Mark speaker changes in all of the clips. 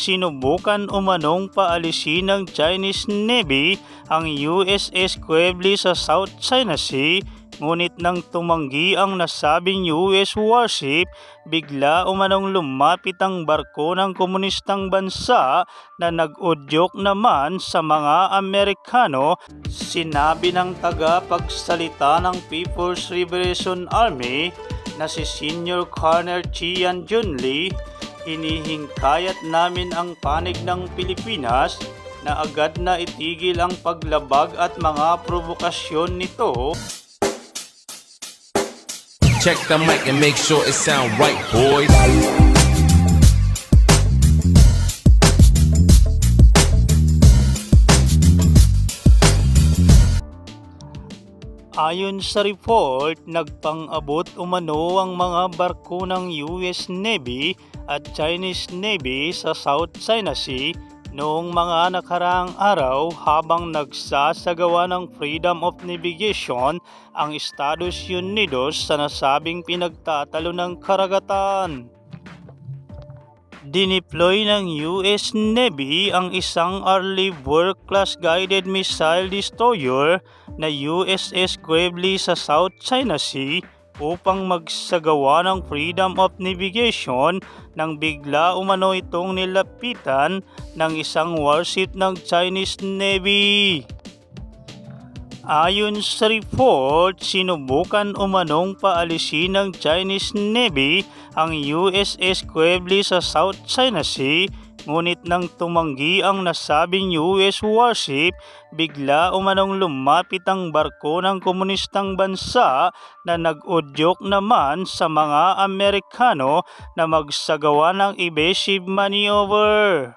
Speaker 1: sinubukan umanong paalisin ng Chinese Navy ang USS Queble sa South China Sea ngunit nang tumanggi ang nasabing US warship, bigla umanong lumapit ang barko ng komunistang bansa na nag-udyok naman sa mga Amerikano. Sinabi ng tagapagsalita ng People's Liberation Army na si Senior Colonel Chian Junli, hinihingkayat namin ang panig ng Pilipinas na agad na itigil ang paglabag at mga provokasyon nito
Speaker 2: Check the mic and make sure it sound right, boys.
Speaker 1: Ayon sa report, nagpang-abot umano ang mga barko ng US Navy at Chinese Navy sa South China Sea noong mga nakaraang araw habang nagsasagawa ng Freedom of Navigation ang Estados Unidos sa nasabing pinagtatalo ng karagatan. Dineploy ng US Navy ang isang Arleigh Burke class guided missile destroyer na USS Gravely sa South China Sea upang magsagawa ng freedom of navigation nang bigla umano itong nilapitan ng isang warship ng Chinese Navy. Ayon sa report, sinubukan umanong paalisin ng Chinese Navy ang USS Queble sa South China Sea ngunit nang tumanggi ang nasabing US warship, bigla umanong lumapit ang barko ng komunistang bansa na nag-udyok naman sa mga Amerikano na magsagawa ng evasive maneuver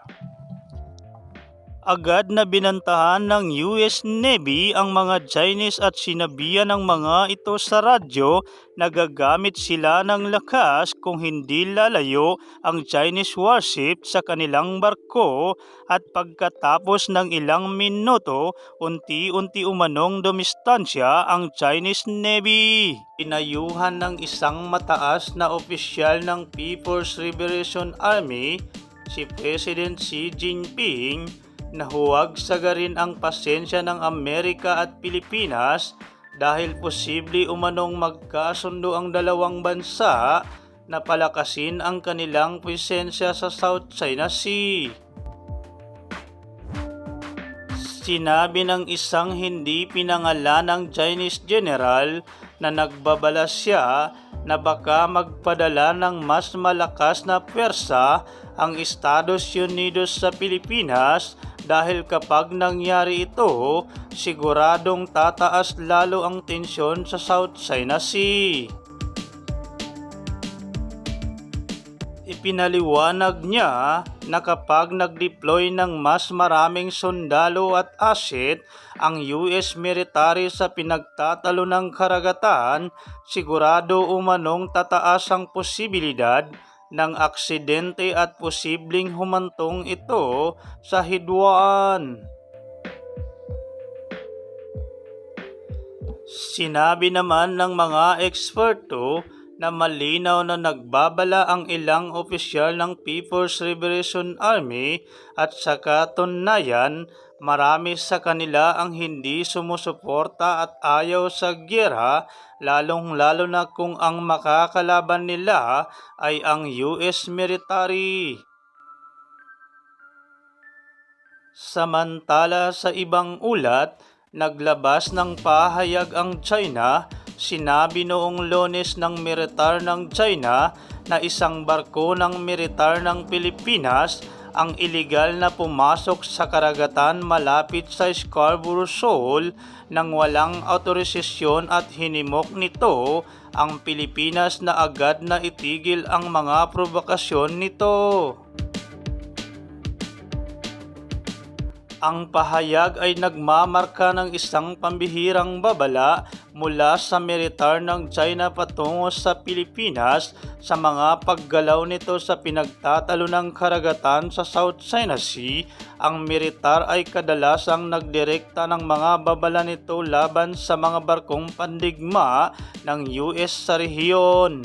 Speaker 1: agad na binantahan ng US Navy ang mga Chinese at sinabihan ng mga ito sa radyo na gagamit sila ng lakas kung hindi lalayo ang Chinese warship sa kanilang barko at pagkatapos ng ilang minuto, unti-unti umanong dumistansya ang Chinese Navy. Pinayuhan ng isang mataas na opisyal ng People's Liberation Army si President Xi Jinping na huwag sagarin ang pasensya ng Amerika at Pilipinas dahil posible umanong magkasundo ang dalawang bansa na palakasin ang kanilang presensya sa South China Sea. Sinabi ng isang hindi pinangalanang Chinese general na nagbabala siya na baka magpadala ng mas malakas na pwersa ang Estados Unidos sa Pilipinas dahil kapag nangyari ito, siguradong tataas lalo ang tensyon sa South China Sea. Ipinaliwanag niya na kapag nag-deploy ng mas maraming sundalo at asset ang US military sa pinagtatalo ng karagatan, sigurado umanong tataas ang posibilidad ng aksidente at posibleng humantong ito sa hidwaan. Sinabi naman ng mga eksperto na malinaw na nagbabala ang ilang opisyal ng People's Liberation Army at sa katunayan marami sa kanila ang hindi sumusuporta at ayaw sa gyera lalong lalo na kung ang makakalaban nila ay ang US military. Samantala sa ibang ulat, naglabas ng pahayag ang China Sinabi noong lones ng militar ng China na isang barko ng militar ng Pilipinas ang ilegal na pumasok sa karagatan malapit sa Scarborough Shoal nang walang autorisasyon at hinimok nito ang Pilipinas na agad na itigil ang mga provokasyon nito. Ang pahayag ay nagmamarka ng isang pambihirang babala mula sa militar ng China patungo sa Pilipinas sa mga paggalaw nito sa pinagtatalo ng karagatan sa South China Sea. Ang militar ay kadalasang nagdirekta ng mga babala nito laban sa mga barkong pandigma ng US sa rehiyon.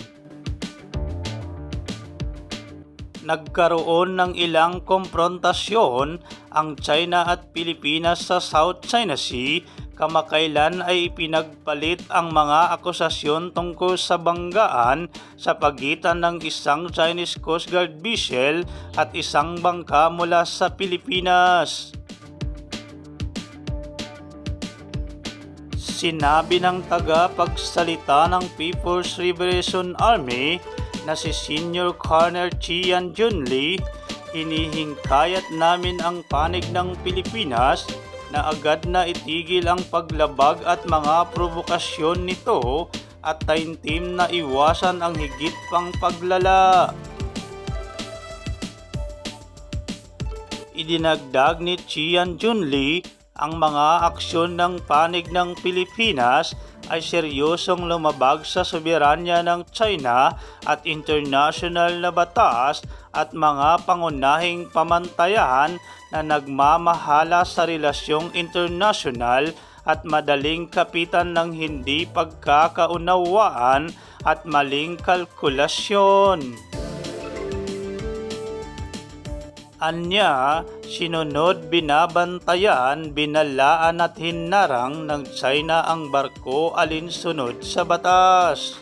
Speaker 1: nagkaroon ng ilang komprontasyon ang China at Pilipinas sa South China Sea kamakailan ay ipinagpalit ang mga akusasyon tungkol sa banggaan sa pagitan ng isang Chinese Coast Guard vessel at isang bangka mula sa Pilipinas. Sinabi ng taga-pagsalita ng People's Liberation Army na si Senior Colonel Chian Junli, hinihingkayat namin ang panig ng Pilipinas na agad na itigil ang paglabag at mga provokasyon nito at taintim na iwasan ang higit pang paglala. Idinagdag ni Chian Junli ang mga aksyon ng panig ng Pilipinas ay seryosong lumabag sa soberanya ng China at international na batas at mga pangunahing pamantayan na nagmamahala sa relasyong internasyonal at madaling kapitan ng hindi pagkakaunawaan at maling kalkulasyon. Anya, sinunod binabantayan, binalaan at hinarang ng China ang barko alinsunod sa batas.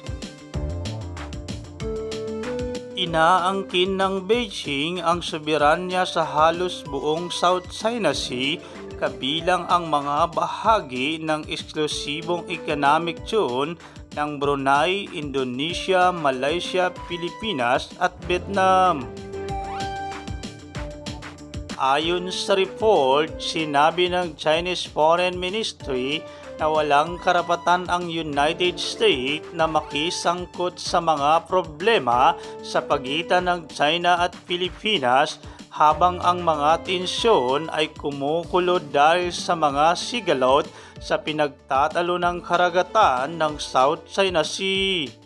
Speaker 1: Inaangkin ng Beijing ang soberanya sa halos buong South China Sea kabilang ang mga bahagi ng eksklusibong economic zone ng Brunei, Indonesia, Malaysia, Pilipinas at Vietnam. Ayon sa report, sinabi ng Chinese Foreign Ministry na walang karapatan ang United States na makisangkot sa mga problema sa pagitan ng China at Pilipinas habang ang mga tensyon ay kumukulo dahil sa mga sigalot sa pinagtatalo ng karagatan ng South China Sea.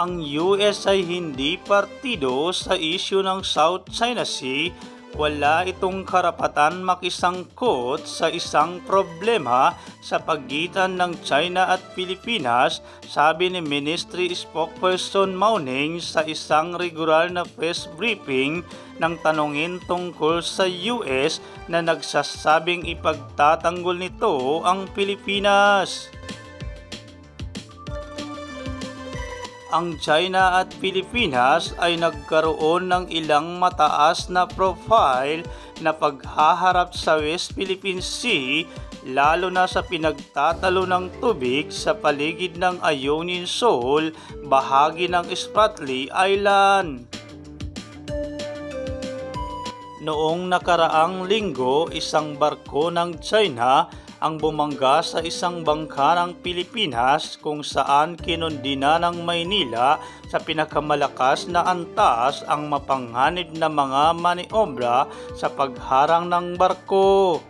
Speaker 1: Ang US ay hindi partido sa isyu ng South China Sea, wala itong karapatan makisangkot sa isang problema sa pagitan ng China at Pilipinas, sabi ni Ministry Spokesperson Mauning sa isang regular na press briefing nang tanungin tungkol sa US na nagsasabing ipagtatanggol nito ang Pilipinas. Ang China at Pilipinas ay nagkaroon ng ilang mataas na profile na paghaharap sa West Philippine Sea lalo na sa pinagtatalo ng tubig sa paligid ng Ionian Shoal, bahagi ng Spratly Island. Noong nakaraang linggo, isang barko ng China ang bumangga sa isang bangka ng Pilipinas kung saan kinundina ng Maynila sa pinakamalakas na antas ang mapanghanib na mga maniobra sa pagharang ng barko.